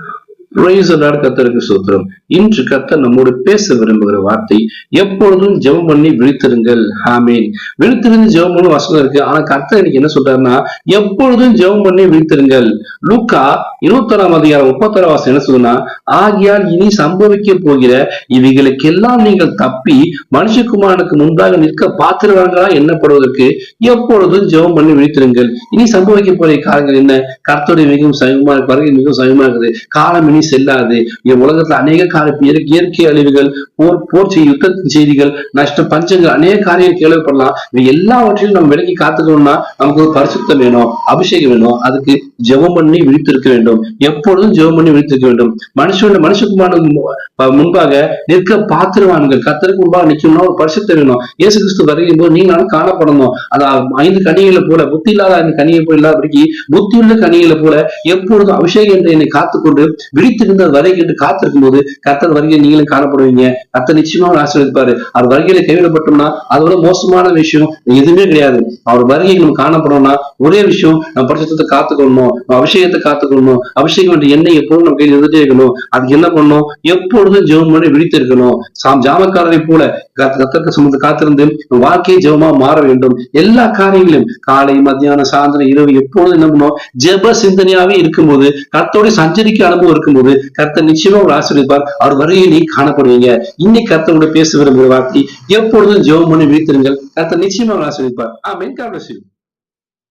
Yeah. Praise the சூத்திரம். இன்று கத்த நம்மோடு பேச விரும்புகிற வார்த்தை எப்பொழுதும் ஜெபம் பண்ணி விழித்திருங்கள். ஆமீன். விழித்திருந்து ஜெபம் பண்ணி வசனம் இருக்கு. ஆனா கர்த்தர் இன்னைக்கு என்ன சொல்றாருன்னா எப்பொழுதும் ஜெபம் பண்ணி விழித்திருங்கள். லூக்கா இருபத்தொறாம் அதிகாரம் முப்பத்தொறாம் வாசம் என்ன சொல்லுன்னா ஆகியால் இனி சம்பவிக்க போகிற இவைகளுக்கெல்லாம் நீங்கள் தப்பி மனுஷகுமாரனுக்கு முன்பாக நிற்க பாத்திரவான்களா என்னப்படுவதற்கு எப்பொழுதும் ஜெபம் பண்ணி விழித்திருங்கள். இனி சம்பவிக்க போகிற காலங்கள் என்ன? கர்த்தருடைய மிகவும் சமயமா இருக்கு மிகவும் சமயமா இருக்குது. காலம் இனி செல்லாது. உலகத்துல அநேக காரிய இயற்கை அழிவுகள் போர் போர் செய்தி யுத்தத்தின் செய்திகள் நஷ்ட பஞ்சங்கள் அநேக காரியம் கேள்விப்படலாம். இவை எல்லாவற்றையும் நம்ம விலக்கி காத்துக்கணும்னா நமக்கு ஒரு பரிசுத்தம் வேணும் அபிஷேகம் வேணும். அதுக்கு ஜெபம் பண்ணி விழித்திருக்க வேண்டும். எப்பொழுதும் ஜெபம் பண்ணி விழித்திருக்க வேண்டும். மனுஷனோட மனுஷகுமாரனுக்கு முன்பாக நிற்க பாத்திரவான்கள் கத்தருக்கு முன்பாக நிற்கணும்னா ஒரு பரிசுத்தம் வேணும். இயேசு கிறிஸ்து வருகையும் போது நீங்களும் காணப்படணும். அது ஐந்து கனிகளை போல புத்தி இல்லாத ஐந்து கனியை போல இல்லாதபடிக்கு புத்தி உள்ள கனிகளை போல எப்பொழுதும் அபிஷேகம் என்று என்னை காத்துக்கொண்டு விழி விழித்திருந்த வரை என்று காத்திருக்கும் போது கத்தர் வருகை நீங்களும் காணப்படுவீங்க. கத்தர் நிச்சயமா அவர் ஆசீர்வதிப்பாரு. அவர் வருகையில கைவிடப்பட்டோம்னா அதோட மோசமான விஷயம். எதுவுமே கிடையாது. அவர் வருகை நம்ம காணப்படணும்னா ஒரே விஷயம் நம்ம பரிசுத்தத்தை காத்துக்கொள்ளணும் அபிஷேகத்தை காத்துக்கொள்ளணும் அபிஷேகம் என்ற எண்ணெய் எப்போதும் நம்ம கையில் இருந்துட்டே இருக்கணும். அதுக்கு என்ன பண்ணணும்? எப்பொழுதும் ஜெவம் பண்ணி விழித்து இருக்கணும் சாம் ஜாமக்காரரை போல கத்த- கத்தருக்கு சுமந்து காத்திருந்து வாழ்க்கையை ஜெவமா மாற வேண்டும். எல்லா காரியங்களையும் காலை மத்தியானம் சாயந்தரம் இரவு எப்பொழுதும் என்ன பண்ணணும்? ஜெப சிந்தனையாவே இருக்கும்போது கத்தோடைய சஞ்சரிக்க அனுபவம் போது கர்த்தர் நிச்சயமா உங்களை ஆசீர்வதிப்பார். அவர் வருகையை நீ காணப்படுவீங்க. இன்னைக்கு கர்த்தரோட பேச விரும்புகிற வார்த்தை எப்பொழுதும் ஜெபம் பண்ணி வீழ்த்திருங்கள். கர்த்தர் நிச்சயமா உங்களை ஆசீர்வதிப்பார். Amen bless.